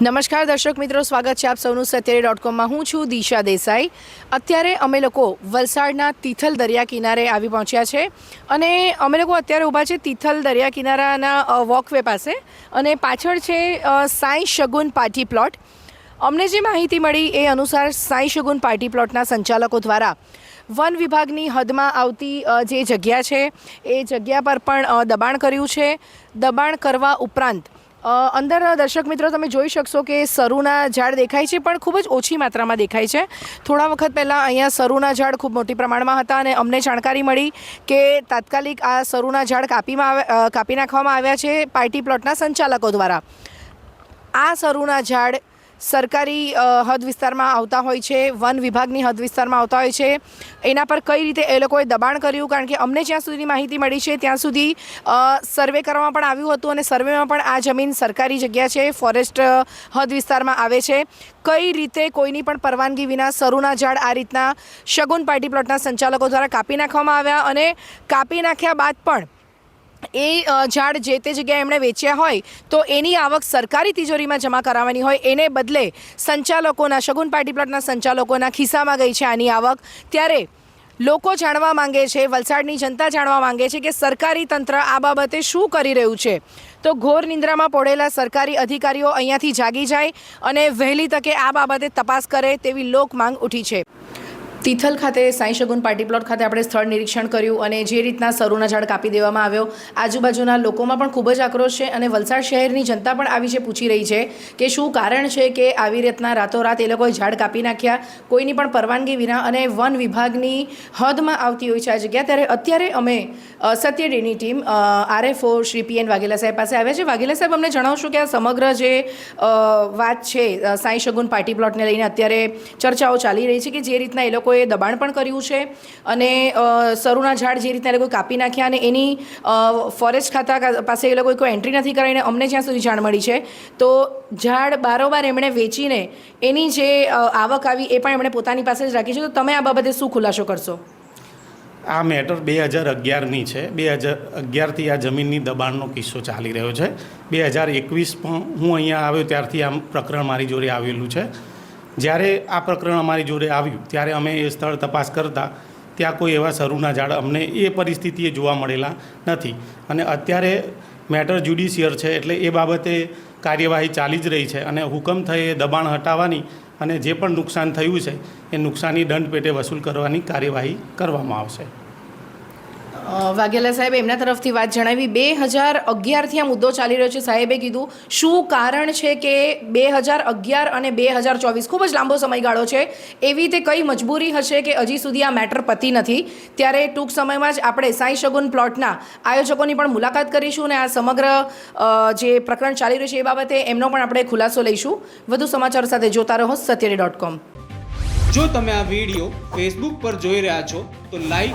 નમસ્કાર દર્શક મિત્રો, સ્વાગત છે આપ સૌનું સત્યારે ડોટ કોમમાં હું છું દિશા દેસાઈ. અત્યારે અમે લોકો વલસાડના તિથલ દરિયા કિનારે આવી પહોંચ્યા છે અને અમે લોકો અત્યારે ઊભા છે તિથલ દરિયા કિનારાના વોકવે પાસે અને પાછળ છે સાંઈ શગુન પાર્ટી પ્લોટ અમને જે માહિતી મળી એ અનુસાર સાંઈ શગુન પાર્ટી પ્લોટના સંચાલકો દ્વારા વન વિભાગની હદમાં આવતી જે જગ્યા છે એ જગ્યા પર પણ દબાણ કર્યું છે. દબાણ કરવા ઉપરાંત અંદર દર્શક મિત્રો, તમે જોઈ શકશો કે સરુના ઝાડ દેખાય છે, પણ ખૂબ જ ઓછી માત્રામાં દેખાય છે. થોડા વખત પહેલાં અહીંયા સરુના ઝાડ ખૂબ મોટી પ્રમાણમાં હતા અને અમને જાણકારી મળી કે તાત્કાલિક આ સરુના ઝાડ કાપીમાં કાપી નાખવામાં આવ્યા છે પાર્ટી પ્લોટના સંચાલકો દ્વારા. આ સરુના ઝાડ સરકારી હદ વિસ્તારમાં આવતા હોય છે, વન વિભાગની હદ વિસ્તારમાં આવતા હોય છે. એના પર કઈ રીતે એ લોકોએ દબાણ કર્યું? કારણ કે અમને જ્યાં સુધીની માહિતી મળી છે, ત્યાં સુધી સર્વે કરવામાં પણ આવ્યું હતું અને સર્વેમાં પણ આ જમીન સરકારી જગ્યા છે, ફોરેસ્ટ હદ વિસ્તારમાં આવે છે. કઈ રીતે કોઈની પણ પરવાનગી વિના સરુના ઝાડ આ રીતના શગુન પાર્ટી પ્લોટના સંચાલકો દ્વારા કાપી નાખવામાં આવ્યા અને કાપી નાખ્યા બાદ પણ એ ઝાડ જે તે જગ્યાએ એમણે વેચ્યા હોય, તો એની આવક સરકારી તિજોરીમાં જમા કરાવવાની હોય. એને બદલે સંચાલકોના, શગુન પાર્ટી પ્લોટના સંચાલકોના ખિસ્સામાં ગઈ છે આની આવક. ત્યારે લોકો જાણવા માંગે છે, વલસાડની જનતા જાણવા માંગે છે કે સરકારી તંત્ર આ બાબતે શું કરી રહ્યું છે. તો ઘોર નિંદ્રામાં પડેલા સરકારી અધિકારીઓ અહીંયાથી જાગી જાય અને વહેલી તકે આ બાબતે તપાસ કરે તેવી લોક માંગ ઉઠી છે. તિથલ ખાતે સાંઈ શગુન પાર્ટી પ્લોટ ખાતે આપણે સ્થળ નિરીક્ષણ કર્યું અને જે રીતના સરુના ઝાડ કાપી દેવામાં આવ્યો, આજુબાજુના લોકોમાં પણ ખૂબ જ આક્રોશ છે અને વલસાડ શહેરની જનતા પણ આવી છે પૂછી રહી છે કે શું કારણ છે કે આવી રીતના રાતોરાત એ લોકોએ ઝાડ કાપી નાખ્યા? કોઈની પણ પરવાનગી વિના અને વન વિભાગની હદમાં આવતી હોય છે આ જગ્યા. ત્યારે અત્યારે અમે સત્ય ડેની team RFO Shri P N Vaghela સાહેબ પાસે આવ્યા છે. વાઘેલા સાહેબ, અમને જણાવશો કે આ સમગ્ર જે વાત છે સાંઈ શગુન પાર્ટી પ્લોટને લઈને અત્યારે ચર્ચાઓ ચાલી રહી છે કે જે રીતના એ લોકોએ દબાણ પણ કર્યું છે અને સરુના ઝાડ જે રીતના એ લોકોએ કાપી નાખ્યા અને એની ફોરેસ્ટ ખાતા પાસે એ લોકોએ કોઈ એન્ટ્રી નથી કરાવીને અમને જ્યાં સુધી જાણ મળી છે. તો ઝાડ બારોબાર એમણે વેચીને એની જે આવક આવી એ પણ એમણે પોતાની પાસે જ રાખી છે. તો તમે આ બાબતે શું ખુલાસો કરશો? આ મેટર બે હજાર અગિયારની છે. બે હજાર અગિયારથી આ જમીનની દબાણનો કિસ્સો ચાલી રહ્યો છે. બે હજાર એકવીસ પણ હું અહીંયા આવ્યો ત્યારથી આ પ્રકરણ મારી જોડે આવેલું છે. જ્યારે આ પ્રકરણ અમારી જોડે આવ્યું, ત્યારે અમે એ સ્થળ તપાસ કરતા, ત્યાં કોઈ એવા સરુના ઝાડ અમને એ પરિસ્થિતિએ જોવા મળેલા નથી. અને અત્યારે મેટર જ્યુડિશિયર છે, એટલે એ બાબતે કાર્યવાહી ચાલી જ રહી છે અને હુકમ થયે દબાણ હટાવવાની અને જે પણ નુકસાન થયું છે, એ નુકસાની દંડ પેટે વસૂલ કરવાની કાર્યવાહી કરવામાં આવશે. વાઘેલા સાહેબ એમના તરફથી વાત જણાવી. બે હજાર અગિયારથી આ મુદ્દો ચાલી રહ્યો છે. સાહેબે કીધું, શું કારણ છે કે બે હજાર અગિયાર અને બે હજાર ચોવીસ ખૂબ જ લાંબો સમયગાળો છે? એવી રીતે કઈ મજબૂરી હશે કે હજી સુધી આ મેટર પતી નથી? ત્યારે ટૂંક સમયમાં જ આપણે સાંઈ શગુન પ્લોટના આયોજકોની પણ મુલાકાત કરીશું અને આ સમગ્ર જે પ્રકરણ ચાલી રહ્યું છે એ બાબતે એમનો પણ આપણે ખુલાસો લઈશું. વધુ સમાચારો સાથે જોતા રહો સત્યરી ડોટ કોમ જો તમે આ વીડિયો ફેસબુક પર જોઈ રહ્યા છો, તો લાઈક